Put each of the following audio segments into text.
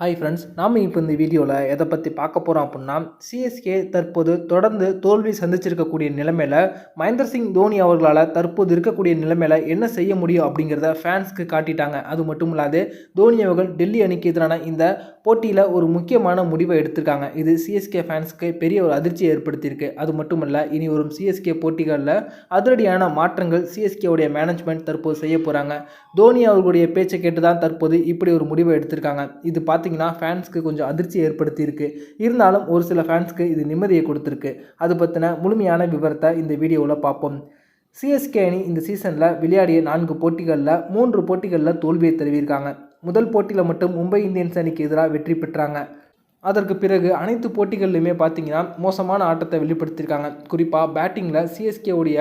Hi friends நாம் இப்போ இந்த வீடியோவில் எதை பற்றி பார்க்க போகிறோம் அப்படின்னா சிஎஸ்கே தற்போது தொடர்ந்து தோல்வி சந்திச்சிருக்கக்கூடிய நிலைமையில் மகேந்திர சிங் தோனி அவர்களால் தற்போது இருக்கக்கூடிய நிலைமையில் என்ன செய்ய முடியும் அப்படிங்கிறத ஃபேன்ஸ்க்கு காட்டிட்டாங்க. அது மட்டும் இல்லாது தோனி அவர்கள் டெல்லி அணிக்கு எதிரான இந்த போட்டியில் ஒரு முக்கியமான முடிவை எடுத்திருக்காங்க. இது சிஎஸ்கே ஃபேன்ஸ்க்கு பெரிய ஒரு அதிர்ச்சியை ஏற்படுத்தியிருக்கு. அது மட்டும் இல்லை இனி வரும் சிஎஸ்கே போட்டிகளில் அதிரடியான மாற்றங்கள் சிஎஸ்கேவுடைய மேனேஜ்மெண்ட் தற்போது செய்ய போகிறாங்க தோனி அவர்களுடைய பேச்சை கேட்டு தான் தற்போது இப்படி ஒரு முடிவை எடுத்திருக்காங்க. இது பார்த்து பார்த்தீங்கன்னா ஃபேன்ஸ்க்கு கொஞ்சம் அதிர்ச்சி ஏற்படுத்தியிருக்கு. இருந்தாலும் ஒரு சில ஃபேன்ஸ்க்கு இது நிம்மதியை கொடுத்துருக்கு. அது பற்றின முழுமையான விவரத்தை இந்த வீடியோவில் பார்ப்போம். சிஎஸ்கே அணி இந்த சீசனில் விளையாடிய நான்கு போட்டிகளில் மூன்று போட்டிகளில் தோல்வியை தருவியிருக்காங்க முதல் போட்டியில் மட்டும் மும்பை இந்தியன்ஸ் அணிக்கு எதிராக வெற்றி பெற்றாங்க. அதற்கு பிறகு அனைத்து போட்டிகள்லையுமே பார்த்தீங்கன்னா மோசமான ஆட்டத்தை வெளிப்படுத்தியிருக்காங்க. குறிப்பாக பேட்டிங்கில் சிஎஸ்கேவுடைய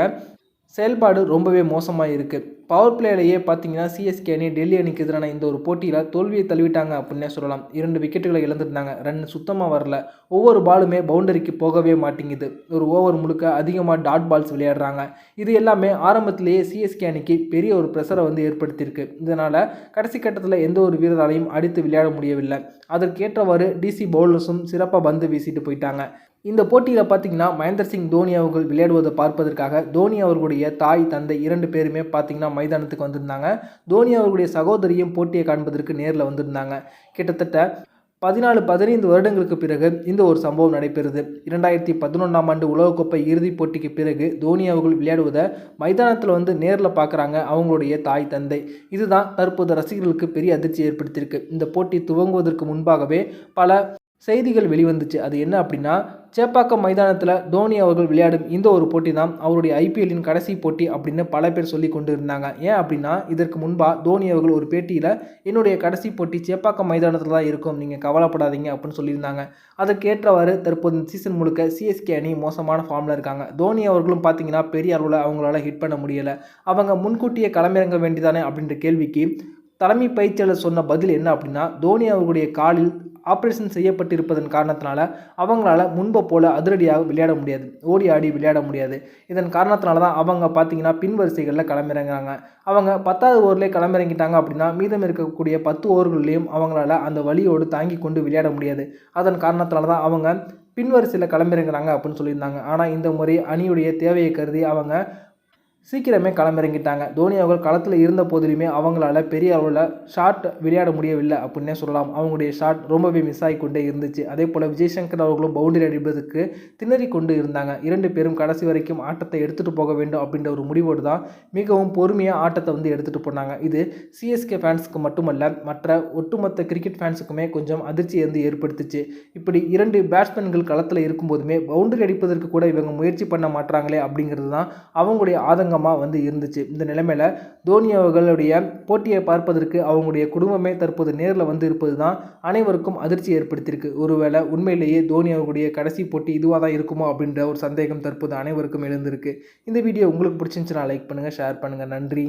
செயல்பாடு ரொம்பவே மோசமாக இருக்குது பவர் பிளேலையே பார்த்தீங்கன்னா சிஎஸ்கே அணி டெல்லி அணிக்கு எதிரான இந்த ஒரு போட்டியில் தோல்வியை தழுவிட்டாங்க அப்படின்னே சொல்லலாம். இரண்டு விக்கெட்டுகளை இழந்திருந்தாங்க. ரன் சுத்தமாக வரல. ஒவ்வொரு பாலுமே பவுண்டரிக்கு போகவே மாட்டேங்குது. ஒரு ஓவர் முழுக்க அதிகமாக டாட் பால்ஸ் விளையாடுறாங்க. இது எல்லாமே ஆரம்பத்திலேயே சிஎஸ்கே அணிக்கு பெரிய ஒரு ப்ரெஷரை வந்து ஏற்படுத்தியிருக்கு. இதனால் கடைசி கட்டத்தில் எந்த ஒரு வீரராலையும் அடித்து விளையாட முடியவில்லை. அதற்கேற்றவாறு டிசி பவுலர்ஸும் சிறப்பாக பந்து வீசிட்டு போயிட்டாங்க. இந்த போட்டியில் பார்த்தீங்கன்னா மகேந்திர சிங் தோனி அவர்கள் விளையாடுவதை பார்ப்பதற்காக தோனி அவர்களுடைய தாய் தந்தை இரண்டு பேருமே பார்த்தீங்கன்னா மைதானத்துக்கு வந்திருந்தாங்க. தோனி அவர்களுடைய சகோதரியும் போட்டியை காண்பதற்கு நேரில் வந்திருந்தாங்க. கிட்டத்தட்ட பதினாலு பதினைந்து வருடங்களுக்கு பிறகு இந்த ஒரு சம்பவம் நடைபெறுது. இரண்டாயிரத்தி பதினொன்றாம் ஆண்டு உலகக்கோப்பை இறுதிப் போட்டிக்கு பிறகு தோனி அவர்கள் விளையாடுவதை மைதானத்தில் வந்து நேரில் பார்க்குறாங்க அவங்களுடைய தாய் தந்தை. இதுதான் தற்போது ரசிகர்களுக்கு பெரிய அதிர்ச்சி ஏற்படுத்தியிருக்கு. இந்த போட்டி துவங்குவதற்கு முன்பாகவே பல செய்திகள் வெளிவந்துச்சு. அது என்ன அப்படின்னா சேப்பாக்கம் மைதானத்தில் தோனி அவர்கள் விளையாடும் இந்த ஒரு போட்டி தான் அவருடைய ஐபிஎல்லின் கடைசி போட்டி அப்படின்னு பல பேர் சொல்லி கொண்டு இருந்தாங்க ஏன் அப்படின்னா இதற்கு முன்பாக தோனி அவர்கள் ஒரு பேட்டியில் என்னுடைய கடைசி போட்டி சேப்பாக்கம் மைதானத்தில் தான் இருக்கும். நீங்கள் கவலைப்படாதீங்க அப்படின்னு சொல்லியிருந்தாங்க. அதற்கேற்றவாறு தற்போது சீசன் முழுக்க சிஎஸ்கே அணி மோசமான ஃபார்மில் இருக்காங்க. தோனி அவர்களும் பார்த்தீங்கன்னா பெரிய அளவில் அவங்களால ஹிட் பண்ண முடியலை. அவங்க முன்கூட்டியே களமிறங்க வேண்டியதானே அப்படின்ற கேள்விக்கு தலைமை பயிற்சியாளர் சொன்ன பதில் என்ன அப்படின்னா தோனி அவர்களுடைய காலில் ஆப்ரேஷன் செய்யப்பட்டிருப்பதன் காரணத்தினால அவங்களால முன்பை போல அதிரடியாக விளையாட முடியாது. ஓடி ஆடி விளையாட முடியாது. இதன் காரணத்தினால தான் அவங்க பார்த்தீங்கன்னா பின்வரிசைகளில் களமிறங்குறாங்க. அவங்க பத்தாவது ஓவர்லேயே களமிறங்கிட்டாங்க அப்படின்னா மீதம் இருக்கக்கூடிய பத்து ஓவர்கள்லேயும் அவங்களால அந்த வழியோடு தாங்கி கொண்டு விளையாட முடியாது. அதன் காரணத்தினால தான் அவங்க பின்வரிசையில் களமிறங்குறாங்க அப்படின்னு சொல்லியிருந்தாங்க. ஆனால் இந்த முறை அணியுடைய தேவையை கருதி அவங்க சீக்கிரமே களமிறங்கிட்டாங்க. தோனி அவர்கள் களத்தில் இருந்த போதிலுமே அவங்களால பெரிய அளவில் ஷாட் விளையாட முடியவில்லை அப்படின்னே சொல்லலாம். அவங்களுடைய ஷாட் ரொம்பவே மிஸ் ஆகி கொண்டே இருந்துச்சு. அதே போல் விஜய் சங்கர் அவர்களும் பவுண்டரி அடிப்பதற்கு திணறி கொண்டு இருந்தாங்க. இரண்டு பேரும் கடைசி வரைக்கும் ஆட்டத்தை எடுத்துகிட்டு போக வேண்டும் அப்படின்ற ஒரு முடிவோடு தான் மிகவும் பொறுமையாக ஆட்டத்தை வந்து எடுத்துகிட்டு போனாங்க. இது சிஎஸ்கே ஃபேன்ஸுக்கு மட்டுமல்ல மற்ற ஒட்டுமொத்த கிரிக்கெட் ஃபேன்ஸுக்குமே கொஞ்சம் அதிர்ச்சியை வந்து ஏற்படுத்துச்சு. இப்படி இரண்டு பேட்ஸ்மேன்கள் களத்தில் இருக்கும்போதுமே பவுண்டரி அடிப்பதற்கு கூட இவங்க முயற்சி பண்ண மாட்டாங்களே அப்படிங்கிறது தான் அவங்களுடைய ஆதங்கம் ஆதங்கமாக வந்து இருந்துச்சு. இந்த நிலைமையில் தோனி அவர்களுடைய போட்டியை பார்ப்பதற்கு அவங்களுடைய குடும்பமே தற்போது நேரில் வந்து இருப்பது தான் அனைவருக்கும் அதிர்ச்சி ஏற்படுத்தியிருக்கு. ஒருவேளை உண்மையிலேயே தோனி அவர்களுடைய கடைசி போட்டி இதுவாக தான் இருக்குமோ அப்படின்ற ஒரு சந்தேகம் தற்போது அனைவருக்கும் எழுந்திருக்கு. இந்த வீடியோ உங்களுக்கு பிடிச்சிருந்துச்சுன்னா லைக் பண்ணுங்கள் ஷேர் பண்ணுங்கள் நன்றி.